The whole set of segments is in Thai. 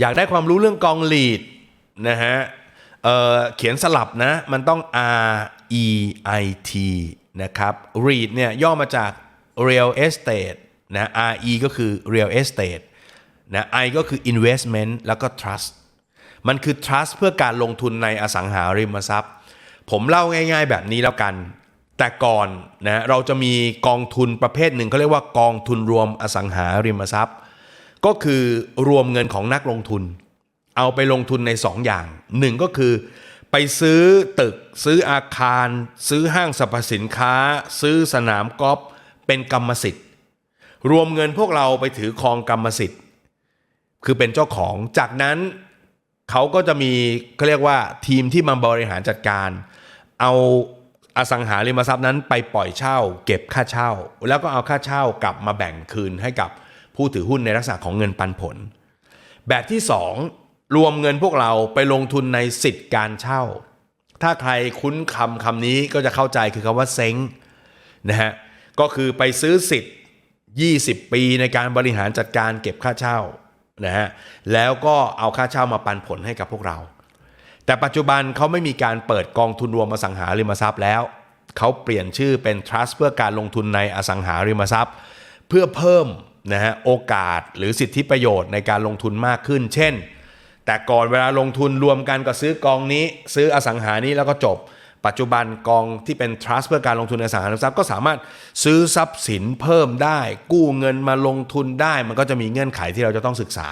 อยากได้ความรู้เรื่องกองลีดนะฮะเเขียนสลับนะ มันต้อง R E I T นะครับ read เนี่ยย่อมาจาก real estate นะ R E ก็คือ real estate นะ I ก็คือ investment แล้วก็ trust มันคือ trust เพื่อการลงทุนในอสังหาริมทรัพย์ ผมเล่าง่ายๆแบบนี้แล้วกัน แต่ก่อนนะเราจะมีกองทุนประเภทหนึ่งเขาเรียกว่ากองทุนรวมอสังหาริมทรัพย์ ก็คือรวมเงินของนักลงทุน เอาไปลงทุนใน2อย่างหนึ่งก็คือ ไปซื้อตึก ซื้ออาคาร ซื้อห้างสรรพสินค้า ซื้อสนามกอล์ฟเป็นกรรมสิทธิ์ รวมเงินพวกเราไปถือครองกรรมสิทธิ์ คือเป็นเจ้าของจากนั้นเขาก็จะมีเขาเรียกว่าทีมที่มาบริหารจัดการ เอาอสังหาริมทรัพย์นั้นไปปล่อยเช่า เก็บค่าเช่า แล้วก็เอาค่าเช่ากลับมาแบ่งคืนให้กับ ผู้ถือหุ้นในลักษณะของเงินปันผล แบบที่ 2 รวมเงินพวกเราไปลงทุนในสิทธิ์การเช่า ถ้าใครคุ้นคำคำนี้ก็จะเข้าใจคือคำว่าเซ้งนะฮะก็คือไปซื้อสิทธิ์ 20 ปีในการบริหารจัดการเก็บค่าเช่านะฮะแล้วก็เอาค่าเช่ามาปันผลให้กับพวกเรา แต่ปัจจุบันเขาไม่มีการเปิดกองทุนรวมอสังหาริมทรัพย์แล้ว เขาเปลี่ยนชื่อเป็น trust เพื่อการลงทุนในอสังหาริมทรัพย์ เพื่อเพิ่ม นะฮะโอกาสหรือสิทธิประโยชน์ในการลงทุนมากขึ้น เช่น แต่ก่อนเวลาลงทุนรวมกันก็ซื้อกองนี้ ซื้ออสังหานี้แล้วก็จบ ปัจจุบันกองที่เป็น trust เพื่อการลงทุนในอสังหาริมทรัพย์ก็สามารถซื้อทรัพย์สินเพิ่มได้ กู้เงินมาลงทุนได้ มันก็จะมีเงื่อนไขที่เราจะต้องศึกษา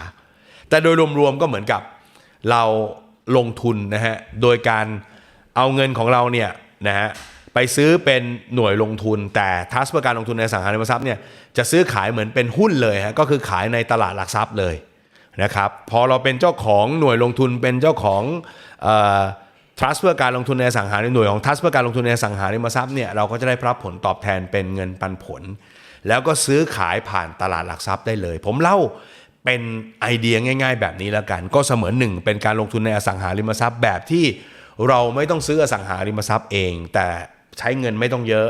แต่โดยรวมๆก็เหมือนกับเราลงทุนนะฮะโดยการเอาเงินของเราเนี่ยนะฮะ ไปซื้อเป็นหน่วยลงทุน แต่ทัสเพื่อการลงทุนในอสังหาริมทรัพย์เนี่ยจะซื้อขายเหมือนเป็นหุ้นเลยฮะก็คือขายในตลาดหลักทรัพย์เลยนะครับพอเราเป็นเจ้าของหน่วยลงทุนเป็นเจ้าของทัสเพื่อการลงทุนในสังหาริมหน่วยของทัสเพื่อการลงทุนในอสังหาริมทรัพย์เนี่ยเราก็จะได้รับผลตอบแทนเป็นเงินปันผล แล้วก็ซื้อขายผ่านตลาดหลักทรัพย์ได้เลย ผมเล่าเป็นไอเดียง่าย ๆ แบบนี้แล้วกัน ก็เสมือนหนึ่งเป็นการลงทุนในอสังหาริมทรัพย์แบบที่เราไม่ต้องซื้ออสังหาริมทรัพย์เอง แต่ ใช้เงินไม่ต้องเยอะ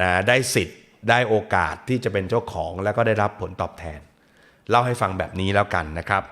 นะได้สิทธิ์ได้โอกาสที่จะเป็นเจ้าของแล้วก็ได้รับผลตอบแทน เล่าให้ฟังแบบนี้แล้วกันนะครับ